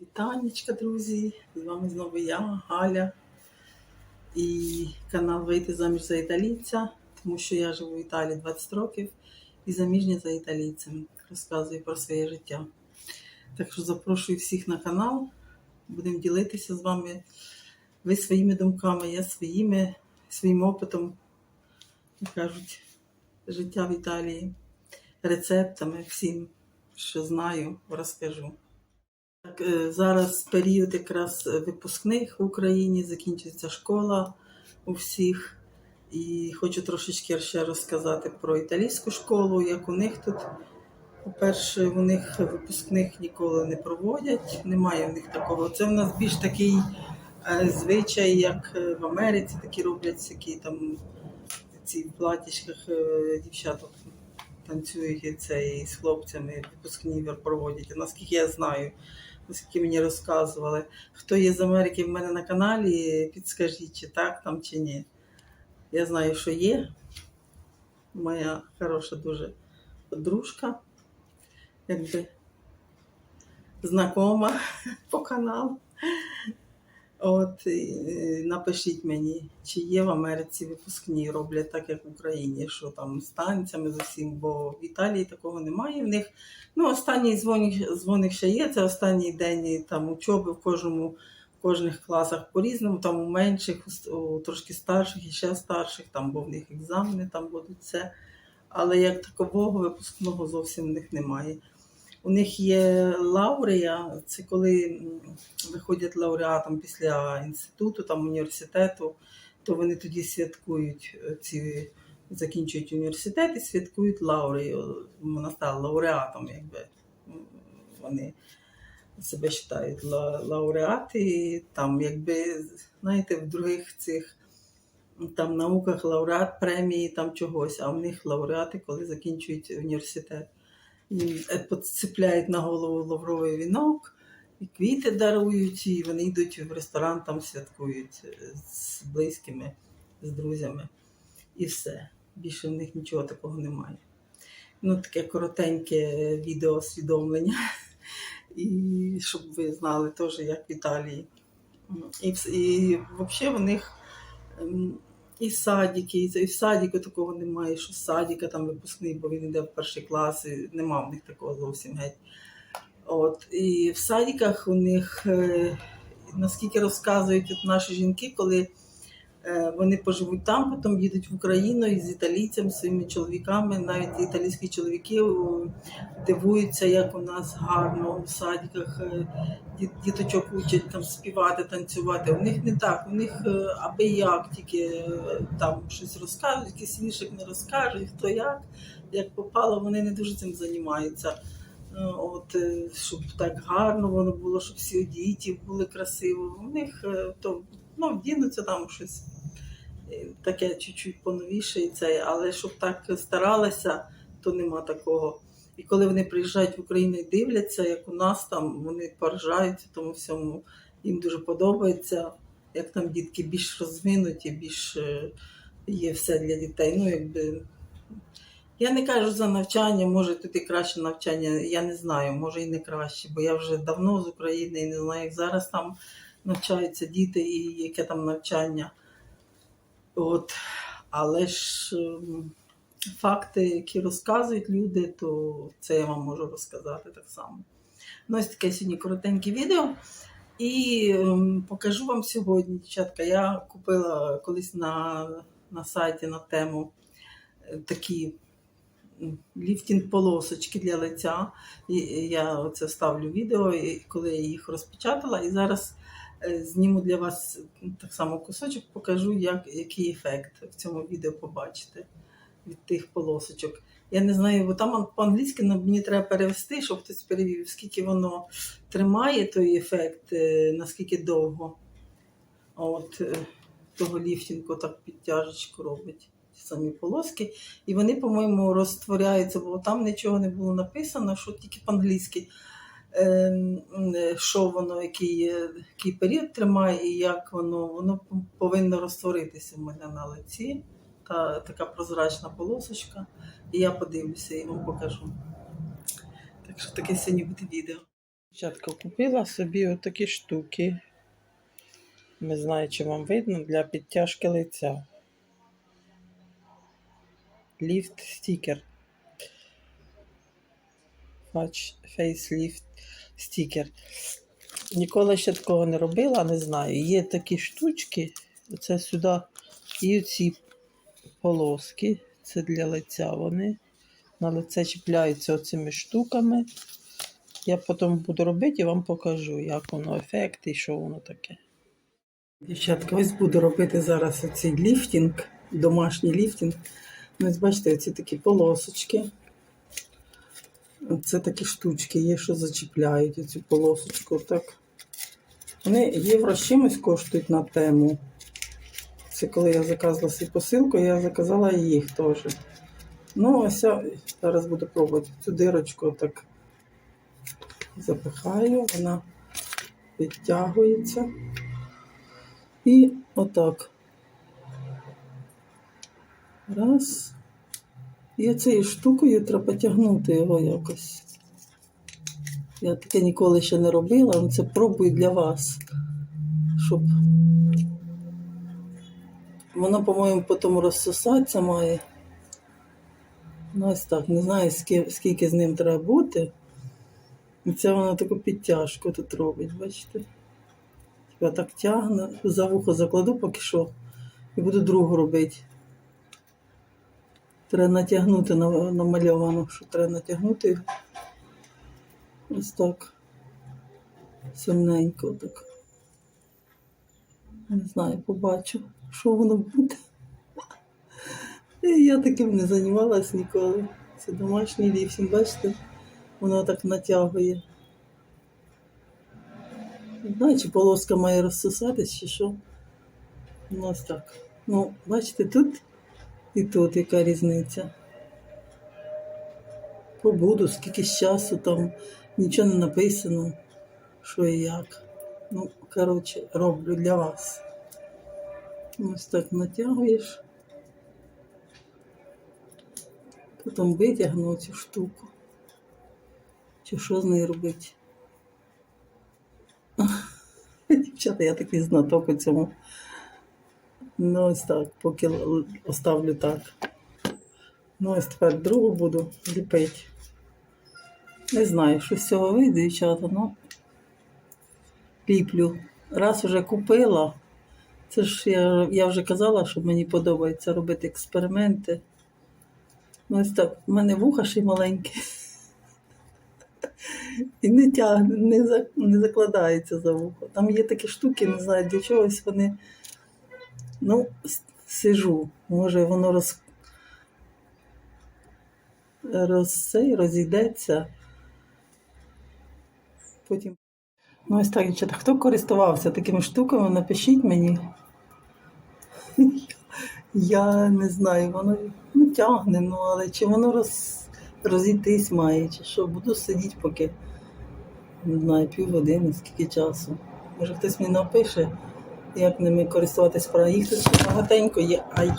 Вітанечка, друзі! З вами знову я, Галя. І канал Вийти заміж за італійця, тому що я живу в Італії 20 років і заміжня за італійцем. Розказую про своє життя. Так що запрошую всіх на канал. Будемо ділитися з вами. Ви своїми думками, я своїми, своїм опитом, як кажуть, життя в Італії, рецептами, всім, що знаю, розкажу. Е, зараз період якраз випускних в Україні, закінчується школа у всіх. І хочу трошечки ще розказати про італійську школу, як у них тут. По-перше, у них випускних ніколи не проводять, немає в них такого. Це в нас більш такий е, звичай, як е, в Америці, такі роблять всякі там ці в платічках дівчаток танцюють це і з хлопцями випускні проводять. Наскільки я знаю, наскільки мені розказували. Хто є з Америки в мене на каналі, підскажіть, чи так там, чи ні. Я знаю, що є. Моя хороша дуже подружка, якби знакома по каналу. От е, напишіть мені, чи є в Америці випускні роблять так, як в Україні, що там з танцями з усім, бо в Італії такого немає. В них ну, останній дзвоник, дзвоник ще є. Це останній день там учоби в кожному, в кожних класах по-різному, там у менших, у, трошки старших і ще старших, там бо в них екзамени там будуть все. Але як такового випускного зовсім в них немає. У них є лаурея, це коли виходять лауреатом після інституту, там університету, то вони тоді святкують е, ці, закінчують університет і святкують лаурею. Вона стала лауреатом, якби вони себе вважають ла- лауреати, і там, якби, знаєте, в других цих там науках лауреат премії там чогось, а в них лауреати, коли закінчують університет. Їм е, на голову лавровий вінок, і квіти дарують, і вони йдуть в ресторан, там святкують е, з близькими, з друзями. І все. Більше в них нічого такого немає. Ну, таке коротеньке відео освідомлення. І щоб ви знали теж, як в Італії. І, і взагалі в них і садіки, і, це- в садіку такого немає, що садіка там випускний, бо він йде в перший клас, і нема в них такого зовсім геть. От, і в садіках у них, е, наскільки розказують наші жінки, коли вони поживуть там, потім їдуть в Україну і з італійцями, своїми чоловіками, навіть італійські чоловіки дивуються, як у нас гарно у садиках е, діточок учать там співати, танцювати. У них не так, у них е, аби як тільки е, там щось розкажуть, якийсь віршик не розкажуть, хто як, як попало, вони не дуже цим займаються. Е, От, е, щоб так гарно воно було, щоб всі діти були красиво. У них е, то ну, вдінуться там щось е, таке чуть-чуть поновіше, і але щоб так старалися, то нема такого. І коли вони приїжджають в Україну і дивляться, як у нас там, вони поражаються тому всьому. Їм дуже подобається, як там дітки більш розвинуті, більш е, є все для дітей. Ну, якби я не кажу за навчання, може тут і краще навчання, я не знаю, може і не краще, бо я вже давно з України і не знаю, як зараз там навчаються діти і яке там навчання. От. Але ж ем, факти, які розказують люди, то це я вам можу розказати так само. Ну, ось таке сьогодні коротеньке відео. І ем, покажу вам сьогодні, дівчатка. Я купила колись на, на сайті на тему е, такі ліфтінг-полосочки для лиця. І я оце ставлю відео, і коли я їх розпечатала, і зараз зніму для вас так само кусочок, покажу, як, який ефект в цьому відео побачите від тих полосочок. Я не знаю, бо там по-англійськи мені треба перевести, щоб хтось перевів, скільки воно тримає той ефект, е, наскільки довго. От е, того ліфтінгу так підтяжечку робить самі полоски. І вони, по-моєму, розтворяються, бо там нічого не було написано, що тільки по-англійськи. Е, м, е, Що воно, який, е, який період тримає і як воно, воно повинно розтворитися в мене на лиці. Та така прозрачна полосочка. І я подивлюся і вам покажу. Так що таке сьогодні буде відео. Дівчатка, купила собі отакі штуки. Не знаю, чи вам видно, для підтяжки лиця. Ліфт стікер. Фейсліфт стікер. Ніколи ще такого не робила, не знаю. Є такі штучки, це сюди і ці полоски. Це для лиця вони. На лице чіпляються оцими штуками. Я потім буду робити і вам покажу, як воно ефект і що воно таке. Дівчатка, ось буду робити зараз оцей ліфтінг, домашній ліфтінг. Ну, ось бачите, оці такі полосочки. Це такі штучки є, що зачіпляють оцю полосочку. Так. Вони євро чимось коштують на тему. Це коли я заказала свою посилку, я заказала їх теж. Ну, ось я зараз буду пробувати цю дирочку так запихаю, вона підтягується. І отак. Раз. І цією штукою треба тягнути його якось. Я таке ніколи ще не робила, але це пробую для вас, щоб воно, по-моєму, потім розсосатися має. Ну, ось так, не знаю, скільки з ним треба бути. І це воно таку підтяжку тут робить, бачите? Я так тягну, за вухо закладу поки що, і буду другу робити. Треба натягнути на- намальовано, що треба натягнути. Ось так. Сильненько так. Не знаю, побачу, що воно буде. Я таким не займалась ніколи. Це домашній ліфтинг, бачите? Воно так натягує. Не знаю, чи полоска має розсосатись, чи що. Ну, ось так. Ну, бачите, тут і тут яка різниця. Побуду, скільки часу там нічого не написано, що і як. Ну, коротше, роблю для вас. Ось так натягуєш. Потім витягну цю штуку. Чи що з нею робити? Дівчата, я такий знаток у цьому. Ну, ось так, поки оставлю так. Ну, ось тепер другу буду ліпити. Не знаю, що з цього вийде, дівчата, ну ліплю. Раз вже купила. Це ж я, я вже казала, що мені подобається робити експерименти. Ну, ось так, в мене вуха ще й маленьке. І не тягне, не, за, не закладається за вухо. Там є такі штуки, не знаю, для чогось вони. Ну, сижу. Може, воно роз, роз, розійдеться. Потім. Ну, ось так, дівчата, хто користувався такими штуками, напишіть мені. Я не знаю, воно ну, тягне, ну, але чи воно роз, розійтись має, чи що, буду сидіти поки, не знаю, півгодини, скільки часу. Може хтось мені напише, як ними користуватись правильно. Їх тут ще багатенько є. Ай.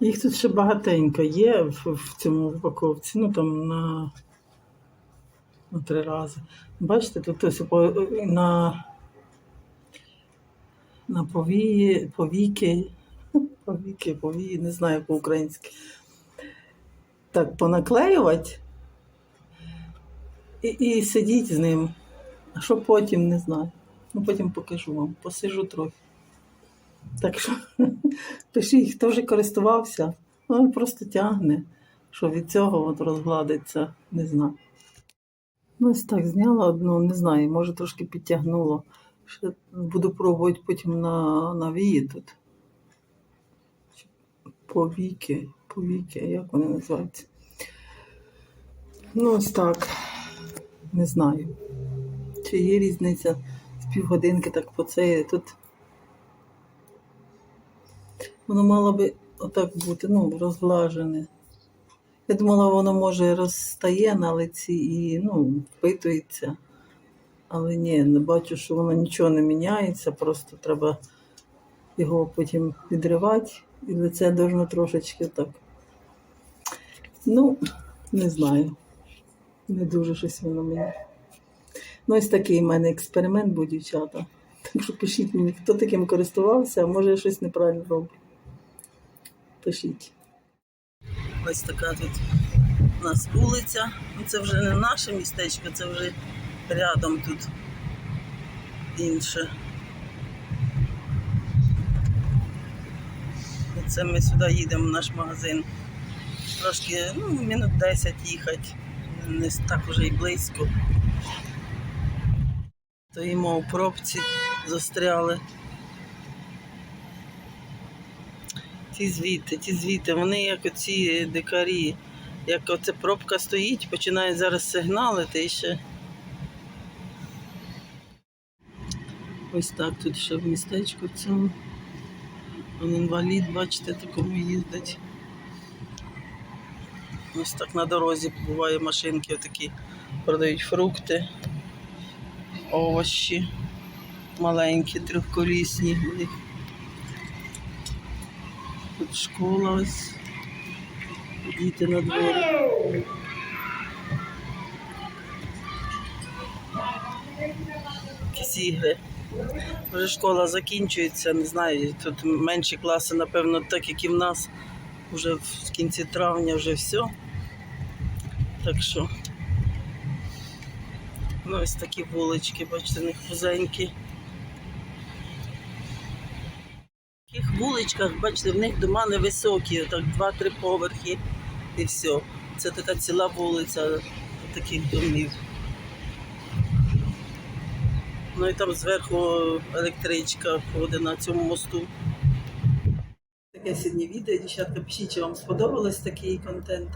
Їх тут ще багатенько є в, в цьому упаковці, ну там на, на три рази. Бачите, тут ось на, на повії, повіки, повіки, повії, не знаю по-українськи. Так, понаклеювати і, і сидіть з ним. А що потім, не знаю. Ну, потім покажу вам, посижу трохи. Так що пишіть, хто вже користувався, ну, просто тягне, що від цього от розгладиться, не знаю. Ну, ось так зняла одну, не знаю, може трошки підтягнуло. Ще буду пробувати потім на, на вії тут. Повіки, повіки, як вони називаються. Ну, ось так. Не знаю. Чи є різниця півгодинки так по цей тут. Воно мало би отак бути, ну, розглажене. Я думала, воно може розстає на лиці і ну, впитується. Але ні, не бачу, що воно нічого не міняється, просто треба його потім відривати, і лице должно трошечки так. Ну, не знаю. Не дуже щось воно мені. Ну, ось такий в мене експеримент був, дівчата. Так що пишіть мені, хто таким користувався, а може я щось неправильно роблю. Пишіть. Ось така тут у нас вулиця. Ну, Це вже не наше містечко, це вже рядом тут інше. Це ми сюди їдемо в наш магазин. Трошки, ну, минут 10 їхати. Не так уже і близько. Стоїмо у пробці, застряли. Ті звідти, ті звідти, вони як оці дикарі. Як оця пробка стоїть, починають зараз сигналити і ще. Ось так тут ще в містечку в цьому. Он інвалід, бачите, такому їздить. Ось так на дорозі буває машинки такі продають фрукти, овочі маленькі, трьохколісні. Тут школа ось. Діти на дворі. Якісь ігри. Вже школа закінчується, не знаю, тут менші класи, напевно, так як і в нас. Вже в кінці травня вже все. Так що. Ось такі вулички, бачите, в них вузенькі. В таких вуличках, бачите, в них дома невисокі, так два-три поверхи і все. Це така ціла вулиця таких домів. Ну і там зверху електричка ходить на цьому мосту. Таке сьогодні відео, дівчатка, пишіть, чи вам сподобалось такий контент.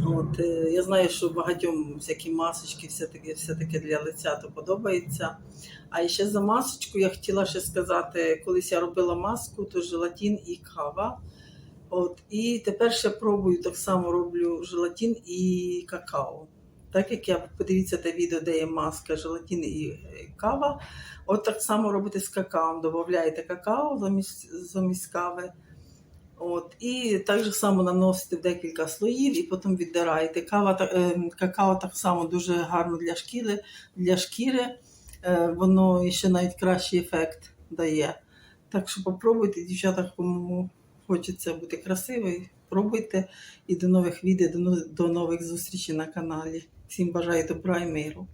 От, е, я знаю, що багатьом всякі масочки, все таке, все таке для лиця то подобається. А ще за масочку я хотіла ще сказати, колись я робила маску, то желатин і кава. От, і тепер ще пробую так само роблю желатин і какао. Так як я подивіться те відео, де є маска, желатин і е, кава. От так само робите з какао. Додаєте какао замість, замість кави. От, і так же само наносите декілька слоїв і потім віддираєте. Кава, та- е, какао так само дуже гарно для шкіри, для шкіри. Е, воно ще навіть кращий ефект дає. Так що попробуйте, дівчата, кому хочеться бути красивою, пробуйте. І до нових відео, до нових зустрічей на каналі. Всім бажаю добра і миру.